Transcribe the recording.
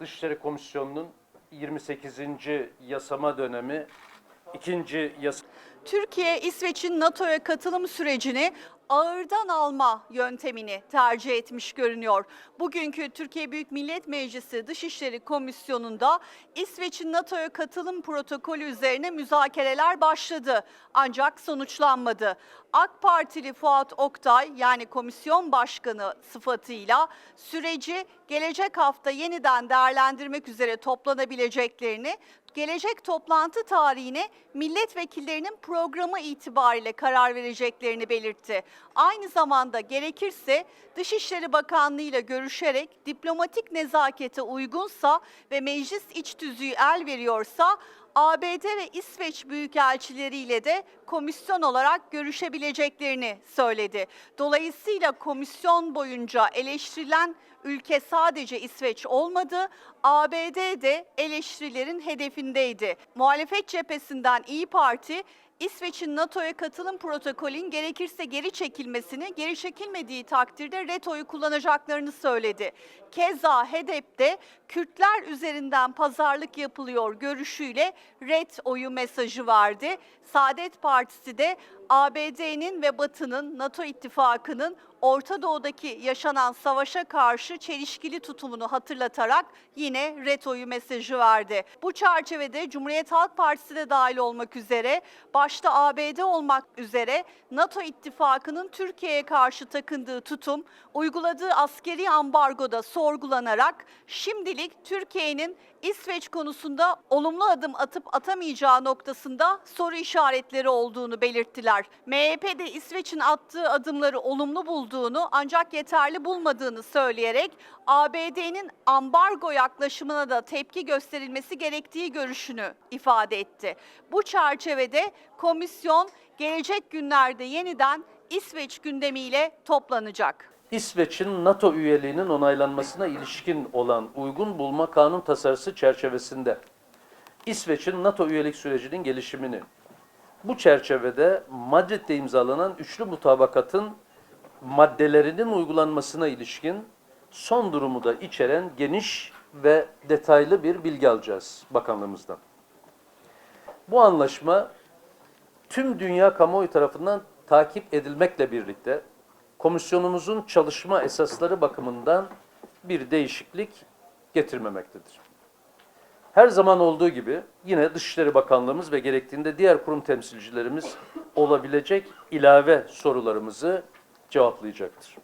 Dışişleri Komisyonu'nun 28. yasama dönemi ikinci yasa Türkiye, İsveç'in NATO'ya katılım sürecini ağırdan alma yöntemini tercih etmiş görünüyor. Bugünkü Türkiye Büyük Millet Meclisi Dışişleri Komisyonu'nda İsveç'in NATO'ya katılım protokolü üzerine müzakereler başladı ancak sonuçlanmadı. AK Partili Fuat Oktay yani komisyon başkanı sıfatıyla süreci gelecek hafta yeniden değerlendirmek üzere toplanabileceklerini gelecek toplantı tarihine milletvekillerinin programı itibariyle karar vereceklerini belirtti. Aynı zamanda gerekirse Dışişleri Bakanlığı ile görüşerek diplomatik nezakete uygunsa ve meclis iç tüzüğü el veriyorsa ABD ve İsveç büyükelçileriyle de komisyon olarak görüşebileceklerini söyledi. Dolayısıyla komisyon boyunca eleştirilen ülke sadece İsveç olmadı, ABD de eleştirilerin hedefindeydi. Muhalefet cephesinden İyi Parti İsveç'in NATO'ya katılım protokolün gerekirse geri çekilmesini, geri çekilmediği takdirde retoyu kullanacaklarını söyledi. Keza HEDEP de Kürtler üzerinden pazarlık yapılıyor görüşüyle red oyu mesajı verdi. Saadet Partisi de ABD'nin ve Batı'nın NATO ittifakının Orta Doğu'daki yaşanan savaşa karşı çelişkili tutumunu hatırlatarak yine retoyu mesajı verdi. Bu çerçevede Cumhuriyet Halk Partisi de dahil olmak üzere başta ABD olmak üzere NATO ittifakının Türkiye'ye karşı takındığı tutum uyguladığı askeri ambargoda sorgulanarak şimdilik Türkiye'nin İsveç konusunda olumlu adım atıp atamayacağı noktasında soru işaretleri olduğunu belirttiler. MHP de İsveç'in attığı adımları olumlu bulduğunu ancak yeterli bulmadığını söyleyerek ABD'nin ambargo yaklaşımına da tepki gösterilmesi gerektiği görüşünü ifade etti. Bu çerçevede komisyon gelecek günlerde yeniden İsveç gündemiyle toplanacak. İsveç'in NATO üyeliğinin onaylanmasına ilişkin olan uygun bulma kanun tasarısı çerçevesinde İsveç'in NATO üyelik sürecinin gelişimini bu çerçevede Madrid'de imzalanan üçlü mutabakatın maddelerinin uygulanmasına ilişkin son durumu da içeren geniş ve detaylı bir bilgi alacağız bakanlığımızdan. Bu anlaşma tüm dünya kamuoyu tarafından takip edilmekle birlikte komisyonumuzun çalışma esasları bakımından bir değişiklik getirmemektedir. Her zaman olduğu gibi yine Dışişleri Bakanlığımız ve gerektiğinde diğer kurum temsilcilerimiz olabilecek ilave sorularımızı cevaplayacaktır.